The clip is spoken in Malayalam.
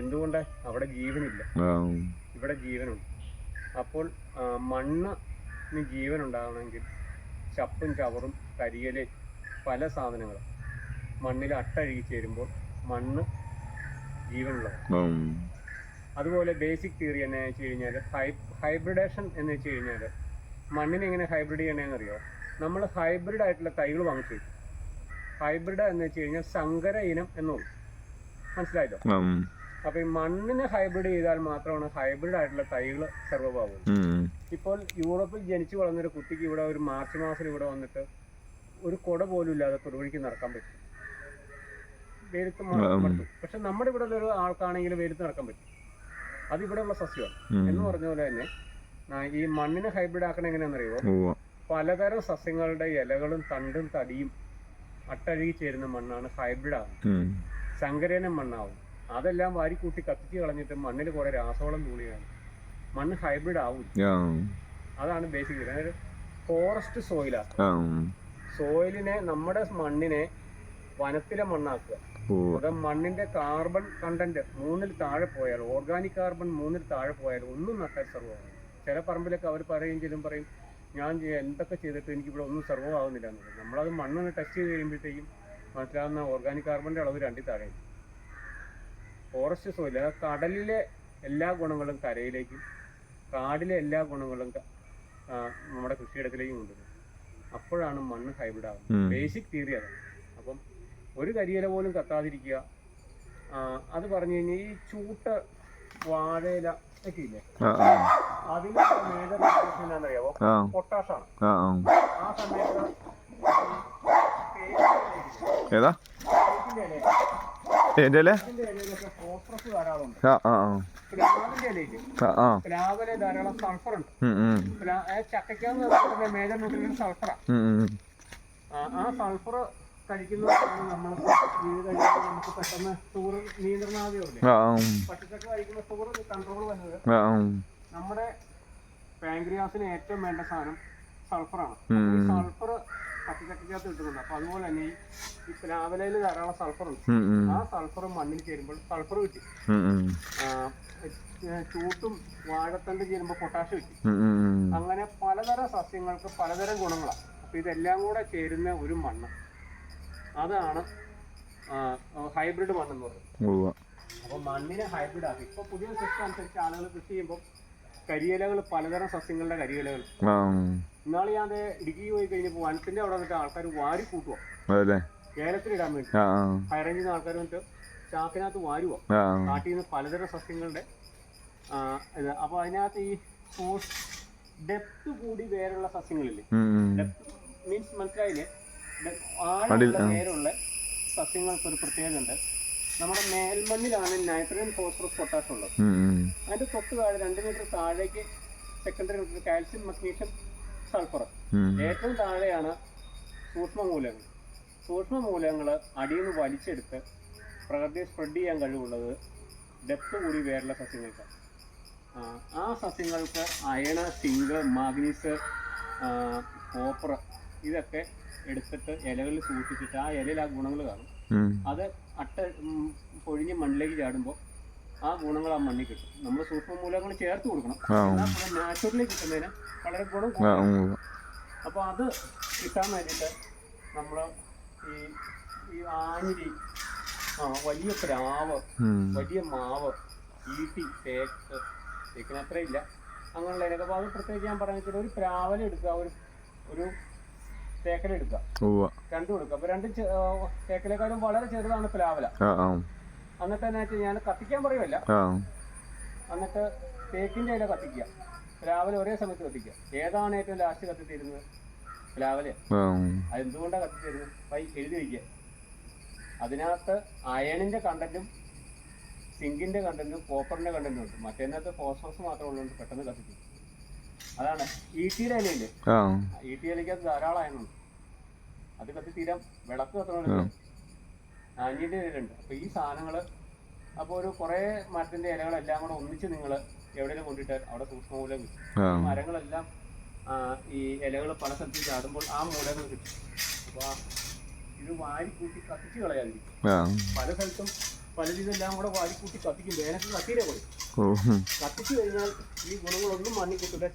എന്തുകൊണ്ട് അവിടെ ജീവനില്ല? ഇവിടെ ജീവനുണ്ട്. അപ്പോൾ മണ്ണിന് ജീവൻ ഉണ്ടാകണമെങ്കിൽ ചപ്പും ചവറും കരിയൽ പല സാധനങ്ങളും മണ്ണിൽ അട്ടഴുകി ചേരുമ്പോൾ മണ്ണ് ജീവനുള്ളതാണ്. അതുപോലെ ബേസിക് തിയറി എന്ന് വെച്ച് കഴിഞ്ഞാൽ ഹൈബ്രിഡേഷൻ എന്ന് വെച്ച് കഴിഞ്ഞാൽ മണ്ണിനെ എങ്ങനെ ഹൈബ്രിഡ് ചെയ്യണമെന്ന് അറിയോ? നമ്മൾ ഹൈബ്രിഡ് ആയിട്ടുള്ള തൈകൾ വാങ്ങിച്ചു ഹൈബ്രിഡ് എന്ന് വെച്ച് കഴിഞ്ഞാൽ സങ്കര ഇനം എന്നുള്ളൂ. മനസ്സിലായല്ലോ? അപ്പൊ ഈ മണ്ണിനെ ഹൈബ്രിഡ് ചെയ്താൽ മാത്രമാണ് ഹൈബ്രിഡ് ആയിട്ടുള്ള തൈകൾ ആവുന്നത് ഇപ്പോൾ യൂറോപ്പിൽ ജനിച്ചു വളർന്നൊരു കുട്ടിക്ക് ഇവിടെ ഒരു മാർച്ച് മാസം ഇവിടെ വന്നിട്ട് ഒരു കുട പോലും ഇല്ലാതെ തൊടുവഴിക്ക് നടക്കാൻ പറ്റും. വെയിലത്ത്. പക്ഷെ നമ്മുടെ ഇവിടെ ഉള്ള ഒരു ആൾക്കാണെങ്കിൽ വെയിലത്ത് നടക്കാൻ പറ്റും. അത് ഇവിടെ ഉള്ള സസ്യമാണ്. എന്ന് പറഞ്ഞ പോലെ തന്നെ ഈ മണ്ണിനെ ഹൈബ്രിഡ് ആക്കണ എങ്ങനെയാണെന്നറിയോ. പലതരം സസ്യങ്ങളുടെ ഇലകളും തണ്ടും തടിയും അട്ടഴുകി ചേരുന്ന മണ്ണാണ് ഹൈബ്രിഡ് ആകുന്നത് ഉം. സങ്കരനം മണ്ണാവും. അതെല്ലാം വാരിക്കൂട്ടി കത്തിച്ച് കളഞ്ഞിട്ട് മണ്ണിൽ കുറെ രാസവളം തൂളിയാണ്. മണ്ണ് ഹൈബ്രിഡ് ആവും. അതാണ് ബേസിക് അതായത് ഫോറസ്റ്റ് സോയിലാണ്. സോയിലിനെ നമ്മുടെ മണ്ണിനെ വനത്തിലെ മണ്ണാക്കുക. അത് മണ്ണിന്റെ കാർബൺ കണ്ടന്റ് മൂന്നിൽ താഴെ പോയാൽ ഓർഗാനിക് കാർബൺ മൂന്നിൽ താഴെ പോയാൽ ഒന്നും നട്ടാൽ സർവമാണ് ചില പറമ്പിലൊക്കെ അവർ പറയും ചെല്ലും പറയും ഞാൻ എന്തൊക്കെ ചെയ്തിട്ട് എനിക്ക് ഇവിടെ ഒന്നും സർവം ആവുന്നില്ല നമ്മളത് മണ്ണൊന്ന് ടെസ്റ്റ് ചെയ്ത് കഴിയുമ്പോഴത്തേക്കും മനസ്സിലാവുന്ന ഓർഗാനിക് കാർബണിന്റെ അളവ് രണ്ടിൽ താഴെ ഫോറസ്റ്റ് സോയിൽ അതായത് കടലിലെ എല്ലാ ഗുണങ്ങളും കരയിലേക്കും കാടിലെ എല്ലാ ഗുണങ്ങളും നമ്മുടെ കൃഷിയിടത്തിലേക്കും കൊണ്ടുവരും. അപ്പോഴാണ് മണ്ണ് ഹൈബ്രിഡ് ആവുന്നത്. ബേസിക് തിയറി അതാണ്. അപ്പം ഒരു കരിയില പോലും കത്താതിരിക്കുക അത് പറഞ്ഞു കഴിഞ്ഞാൽ ഈ ചൂട്ട് വാഴയില ഒക്കെ ഇല്ലേ. അതിന്റെ മേജർ എന്താണെന്നറിയാവോ? ആ. പൊട്ടാഷാണ് ആ. സമയത്ത് ഏതാ? എന്റെ അല്ലേ ആ ആ ആ. ആ പ്ലാവിലെ ധാരാളം സൾഫർ ഉണ്ട്. ആ. ചക്കയ്ക്കാന്ന് മേജർ ന്യൂട്രിയൻ സൾഫർ കഴിക്കുന്നതാണ് നമ്മൾ നമുക്ക് പെട്ടെന്ന് ഷുഗർ. പച്ചച്ചക്ക കൺട്രോൾ. നമ്മുടെ പാങ്ക്രിയാസിന് ഏറ്റവും വേണ്ട സാധനം സൾഫറാണ്. സൾഫർ പച്ചച്ചക്കയ്ക്കകത്ത് കിട്ടുന്നുണ്ട് അപ്പൊ അതുപോലെ തന്നെ ഈ- പ്ലാവലയിൽ ധാരാളം സൾഫർ ഉണ്ട്. ആ സൾഫർ മണ്ണിൽ ചേരുമ്പോൾ സൾഫർ കിട്ടി. ചൂട്ടും വാഴത്തണ്ട് ചേരുമ്പോൾ പൊട്ടാഷ് കിട്ടി. അങ്ങനെ പലതരം സസ്യങ്ങൾക്ക് പലതരം ഗുണങ്ങളാണ് അപ്പൊ ഇതെല്ലാം കൂടെ ചേരുന്ന ഒരു മണ്ണ്. അതാണ് ഹൈബ്രിഡ് മണ്ണെന്ന് പറയുന്നത്. അപ്പൊ മണ്ണിനെ ഹൈബ്രിഡ് ആക്കി. ഇപ്പൊ പുതിയ സിസ്റ്റം അനുസരിച്ച് ആളുകൾ കൃഷി ചെയ്യുമ്പോൾ കരിയിലകൾ പലതരം സസ്യങ്ങളുടെ കരിയിലകൾ. ഇന്നാളി ഞാൻ ഇടുക്കി പോയി കഴിഞ്ഞപ്പോൾ വനത്തിന്റെ അവിടെ വന്നിട്ട് ആൾക്കാർ വാരി കൂട്ടുക കേരളത്തിലിടാൻ വേണ്ടി. ഹൈറേഞ്ചിൽ നിന്ന് ആൾക്കാർ വന്നിട്ട് ചാക്കിനകത്ത് വാരുക കാട്ടിൽ നിന്ന് പലതരം സസ്യങ്ങളുടെ അപ്പൊ ഇത്. അതിനകത്ത് ഈ ഡെപ്ത് കൂടി വേരുള്ള സസ്യങ്ങളില്ലേ. ഡെപ്ത് മീൻസ് മനസ്സിലായില്ലേ? ആഴമുള്ള വേരുള്ള സസ്യങ്ങൾക്ക് ഒരു പ്രത്യേകത ഉണ്ട് നമ്മുടെ മേൽമണ്ണിലാണ് നൈട്രജൻ ഫോസ്ഫറസ് പൊട്ടാഷ് ഉള്ളത്. അതിന്റെ തൊട്ട് താഴെ രണ്ട് മീറ്റർ താഴേക്ക് സെക്കൻഡറി കാൽസ്യം മഗ്നീഷ്യം സൾഫർ ഏറ്റവും താഴെയാണ് സൂക്ഷ്മമൂലകങ്ങൾ സൂക്ഷ്മമൂലകങ്ങൾ അടിയിൽ നിന്ന് വലിച്ചെടുത്ത് പ്രകൃതിയെ സ്പ്രെഡ് ചെയ്യാൻ കഴിവുള്ളത് ഡെപ്ത് കൂടി വേറുള്ള സസ്യങ്ങൾക്ക് ആ സസ്യങ്ങൾക്ക് അയണ സിങ്ക് മാഗ്നീസ് കോപ്പർ ഇതൊക്കെ എടുത്തിട്ട് ഇലകളിൽ സൂക്ഷിച്ചിട്ട് ആ ഇലയിൽ ആ ഗുണങ്ങൾ കാണും. അത് അട്ട പൊഴിഞ്ഞ് മണ്ണിലേക്ക് ചാടുമ്പോൾ ആ ഗുണങ്ങൾ ആ മണ്ണിൽ കിട്ടും. നമ്മൾ സൂക്ഷ്മമൂലകങ്ങൾ ചേർത്ത് കൊടുക്കണം. നാച്ചുറലി കിട്ടുന്നതിന് വളരെ ഗുണം. അപ്പൊ അത് കിട്ടാൻ വേണ്ടിയിട്ട് നമ്മൾ ഈ ഈ ആഞ്ഞിരി ആ വലിയ പ്രാവ്. വലിയ മാവ് ഈട്ടി തേക്ക് തേക്കിന് അത്രയില്ല അങ്ങനെയുള്ള ഇതൊക്കെ അപ്പോൾ അത് പ്രത്യേകിച്ച് ഞാൻ വെച്ചാൽ ഒരു പ്രാവലെടുക്കുക ഒരു ഒരു തേക്കല എടുക്കുക. ഉവ്വ. രണ്ടും എടുക്കുക അപ്പോൾ രണ്ട് തേക്കലേക്കാളും വളരെ ചെറുതാണ് പ്ലാവല. എന്നിട്ട് എന്നാ വെച്ചാൽ ഞാൻ കത്തിക്കാൻ പറയുമല്ല. എന്നിട്ട് തേക്കിന്റെ ഇല കത്തിക്കുക. പ്ലാവല ഒരേ സമയത്ത് കത്തിക്കുക. ഏതാണ് ഏറ്റവും ലാസ്റ്റ് കത്തിത്തീരുന്നത്? പ്ലാവല. അതെന്തുകൊണ്ടാണ് കത്തിത്തരുന്നത്? പൈ എഴുതി വയ്ക്കുക അതിനകത്ത് അയണിന്റെ കണ്ടന്റും സിങ്കിന്റെ കണ്ടന്റും കോപ്പറിന്റെ കണ്ടന്റും ഉണ്ട്. മറ്റേനകത്ത് ഫോസ്ഫോസ് മാത്രമേ ഉള്ളൂ പെട്ടെന്ന് കത്തിക്കും. അതാണ്. ഈട്ടിയുടെ ഇലയില്ലേ ആ. ഈട്ടി ഇലയ്ക്കകത്ത് ധാരാളം അയണുണ്ട് അത് കത്തി തീരാൻ വിളക്ക് കത്തണമല്ലോ ആഞ്ഞിന്റെ ഇലയുണ്ട് അപ്പൊ ഈ സാധനങ്ങൾ അപ്പോൾ ഒരു കുറേ മരത്തിന്റെ ഇലകളെല്ലാം കൂടെ ഒന്നിച്ച് നിങ്ങൾ എവിടെയെങ്കിലും കൊണ്ടിട്ട് അവിടെ സൂക്ഷ്മമൂലം കിട്ടും. മരങ്ങളെല്ലാം ഈ ഇലകൾ പല സ്ഥലത്ത് ചാടുമ്പോൾ ആ മൂലങ്ങൾ കിട്ടും. അപ്പോൾ ഇത് വാരി കൂട്ടി കത്തിച്ച് കളയാതിരിക്കും. പല സ്ഥലത്തും പലരും ഇതെല്ലാം കൂടെ വാരിക്കൂട്ടി കത്തിക്കും. വേനൽക്ക് കത്തിയിലെ പോയി? കത്തിച്ചു കഴിഞ്ഞാൽ ഈ ഗുണങ്ങളൊന്നും മണ്ണിൽ കിട്ടില്ല